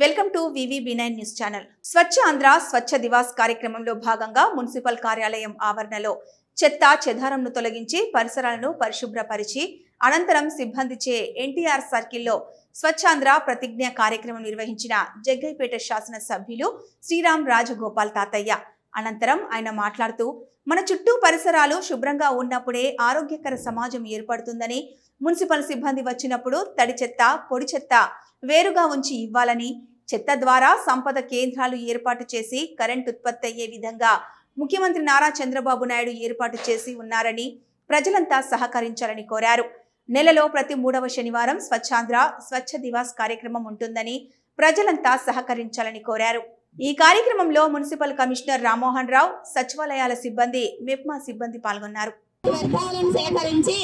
Welcome to VV nine news channel. Swachh Andhra Swachh Diwas కార్యక్రమంలో భాగంగా municipal కార్యాలయం ఆవరణలో చెత్త చెదారంను తొలగించి పరిసరాలను పరిశుభ్రపరిచి అనంతరం సిబ్బందిచే ఎన్టీఆర్ సర్కిల్లో స్వచ్ఛాంధ్ర ప్రతిజ్ఞ కార్యక్రమం నిర్వహించిన జగ్గైపేట శాసన సభ్యులు శ్రీరామ్ రాజగోపాల్ తాతయ్య. అనంతరం ఆయన మాట్లాడుతూ మన చుట్టూ పరిసరాలు శుభ్రంగా ఉన్నప్పుడే ఆరోగ్యకర సమాజం ఏర్పడుతుందని మున్సిపల్ సిబ్బంది వచ్చినప్పుడు తడి చెత్త పొడి చెత్త వేరుగా ఉంచి ఇవ్వాలని చెత్త ద్వారా సంపద కేంద్రాలు ఏర్పాటు చేసి కరెంట్ ఉత్పత్తి అయ్యే విధంగా ముఖ్యమంత్రి నారా చంద్రబాబు నాయుడు ఏర్పాటు చేసి ఉన్నారని ప్రజలంతా సహకరించాలని కోరారు. నెలలో ప్రతి మూడవ శనివారం స్వచ్ఛాంధ్ర స్వచ్ఛ దివాస్ కార్యక్రమం ఉంటుందని ప్రజలంతా సహకరించాలని కోరారు. ఈ కార్యక్రమంలో మున్సిపల్ కమిషనర్ రామ్మోహన్ రావు సచివాలయాల సిబ్బంది మెప్మా సిబ్బంది పాల్గొన్నారు. వ్యర్థాలను సేకరించి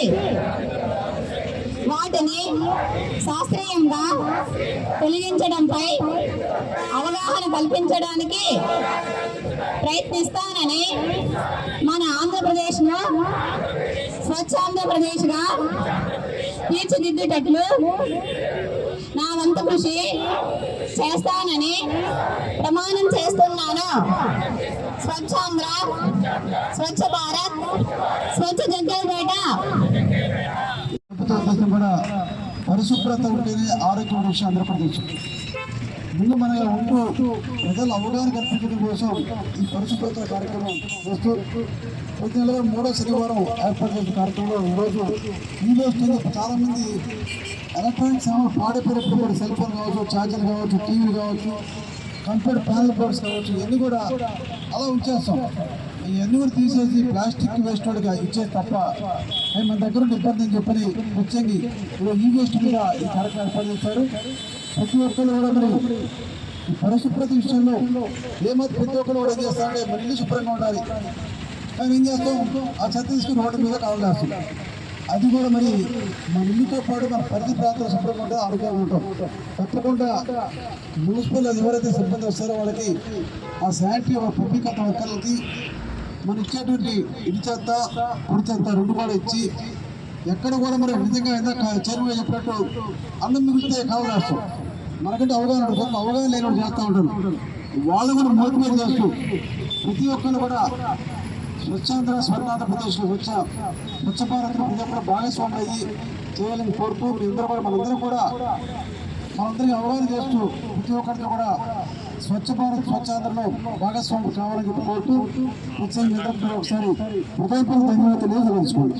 వాటిని శాస్త్రీయంగా తొలగించడంపై అవగాహన కల్పించడానికి ప్రయత్నిస్తానని మన ఆంధ్రప్రదేశ్ను స్వచ్ఛ ఆంధ్రప్రదేశ్గా తీర్చిదిద్దేటట్లు నా వంతు కృషి చేస్తానని ప్రమాణం చేస్తున్నాను. స్వచ్ఛాంధ్ర స్వచ్ఛ భారత్ స్వచ్ఛ జగ్గైపేట కూడా పరిశుభ్రత ఉంటేనే ఆరోగ్యం విషయం ఆంధ్రప్రదేశ్. ముందు మన ఉంటూ ప్రజలు అవగాహన కల్పించడం కోసం ఈ పరిశుభ్రత కార్యక్రమం చేస్తూ ప్రతి నెల మూడో శనివారం ఏర్పాటు చేసిన కార్యక్రమంలో ఈరోజు ఈ వేస్ట్ ఎలక్ట్రానిక్ సామాన్ పాడైపోయినప్పుడు సెల్ ఫోన్ కావచ్చు ఛార్జర్ కావచ్చు టీవీ కావచ్చు కంప్యూటర్ ప్యానల్ బోర్డ్స్ కావచ్చు ఇవన్నీ కూడా అలా ఉంచేస్తాం. ఇవన్నీ కూడా తీసేసి ప్లాస్టిక్ వేస్ట్ వాడిగా ఇచ్చేది తప్ప మన దగ్గర ఉన్న ఇబ్బంది అని చెప్పని ముఖ్యంగా ఈ వేస్ట్ మీద ఈ కార్యక్రమం ఏర్పాటు చేశారు. ప్రతి ఒక్కరు కూడా మరి ఈ పరిశుభ్రత విషయంలో ఏమైతే ప్రతి ఒక్కరు కూడా చేస్తారంటే మన ఇల్లు శుభ్రంగా ఉండాలి. కానీ ఏం చేస్తాం? ఆ చెత్త తీసుకుని రోడ్డు మీద కావలేస్తాం అది కూడా మరి మన ఇల్లుతో పాటు మన పరిధి ప్రాంతం శుభ్రంగా ఉంటే ఆరోగ్యంగా ఉంటాం. తప్పకుండా మున్సిపల్ అది ఎవరైతే సిబ్బంది వస్తారో వాళ్ళకి ఆ శానిటరీ పబ్లిక్ అంత వర్కర్లకి మనం ఇచ్చేటువంటి ఇటు చెత్త పొడి చెత్త రెండు కూడా ఇచ్చి ఎక్కడ కూడా మరి నిజంగా ఏదో చైర్మన్ చెప్పినట్టు అన్నం మిగిలితే కావలేస్తాం మనకంటే అవగాహన ఉంటుంది. అవగాహన లేని వాళ్ళు చేస్తూ ఉంటారు వాళ్ళు కూడా మోటివేట్ చేస్తూ ప్రతి ఒక్కరు కూడా స్వచ్ఛాంధ్ర స్వర్ణాంధ్రప్రదేశ్లో స్వచ్ఛ స్వచ్ఛ భారత్లో ప్రతి ఒక్కరు భాగస్వామి అయ్యి చేయాలని కోరుతూ మీ కూడా మనందరం కూడా మనందరికీ అవగాహన చేస్తూ ప్రతి ఒక్కరితో కూడా స్వచ్ఛ భారత్ స్వచ్ఛాంధ్రలో భాగస్వామి కావాలని చెప్పి కోరుతూ ప్రత్యేకంగా ఒకసారి హృదయపూర్వక ధన్యవాదాలు తెలియజేసుకోండి